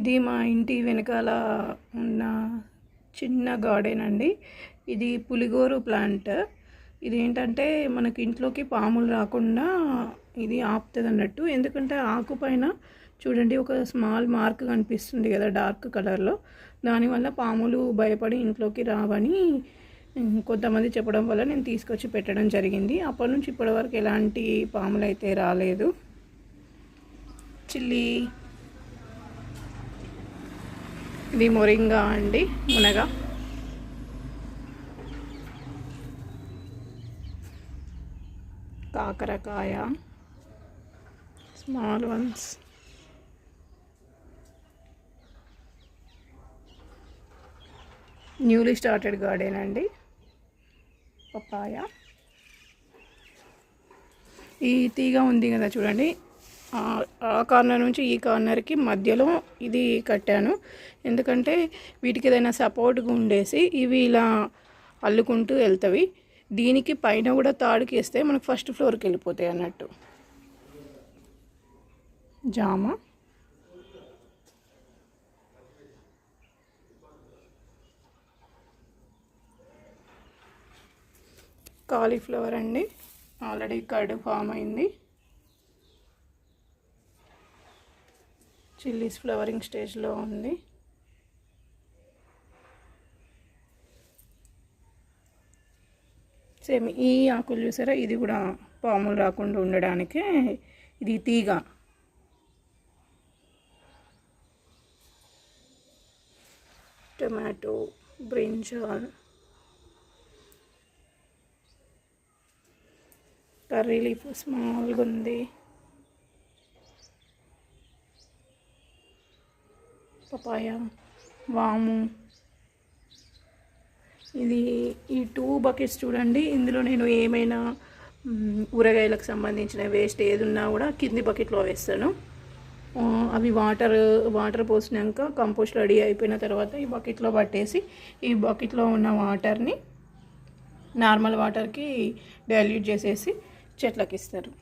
ఇది మా ఇంటి వెనకాల ఉన్న చిన్న గార్డెన్ అండి. ఇది పులిగోరు ప్లాంట్. ఇది ఏంటంటే మనకి ఇంట్లోకి పాములు రాకుండా ఇది ఆపుతుంది అన్నట్టు ఎందుకంటే ఆకు పైన చూడండి ఒక స్మాల్ మార్క్ కనిపిస్తుంది కదా డార్క్ కలర్లో. దానివల్ల పాములు భయపడి ఇంట్లోకి రావని కొంతమంది చెప్పడం వల్ల నేను తీసుకొచ్చి పెట్టడం జరిగింది. అప్పటి నుంచి ఇప్పటి వరకు ఎలాంటి పాములు అయితే రాలేదు. చిల్లీ ఇది మొరింగా అండి మునగ. కాకరకాయ small ones. Newly started garden అండి పపాయ ఈ తీగ ఉంది కదా చూడండి ఆ- కార్నర్ నుంచి ఈ కార్నర్కి మధ్యలో ఇది కట్టాను. ఎందుకంటే వీటికి ఏదైనా సపోర్ట్గా ఉండేసి ఇవి ఇలా అల్లుకుంటూ వెళ్తవి. దీనికి పైన కూడా తాడుకి వేస్తే మనకు ఫస్ట్ ఫ్లోర్కి వెళ్ళిపోతాయి అన్నట్టు. జామ. కాలీఫ్లవర్ అండి. ఆల్రెడీ కర్డ్ ఫామ్ అయింది. చిల్లీస్ ఫ్లవరింగ్ స్టేజ్లో ఉంది. సేమ్ ఈ ఆకులు చూసారా? ఇది కూడా పాములు రాకుండా ఉండడానికే ఇది తీగ. టొమాటో బ్రింజాల్ కర్రీ లీఫ్ స్మాల్గా ఉంది. పపాయ వాము. ఇది ఈ టూ బకెట్స్ చూడండి. ఇందులో నేను ఏమైనా ఊరగాయలకు సంబంధించిన వేస్ట్ ఏది ఉన్నా కూడా కింది బకెట్లో వేస్తాను. అవి వాటర్ వాటర్ పోసినాక కంపోస్ట్ రెడీ అయిపోయిన తర్వాత ఈ బకెట్లో పట్టేసి ఈ బకెట్లో ఉన్న వాటర్ని నార్మల్ వాటర్కి డైల్యూట్ చేసేసి చెట్లకి ఇస్తారు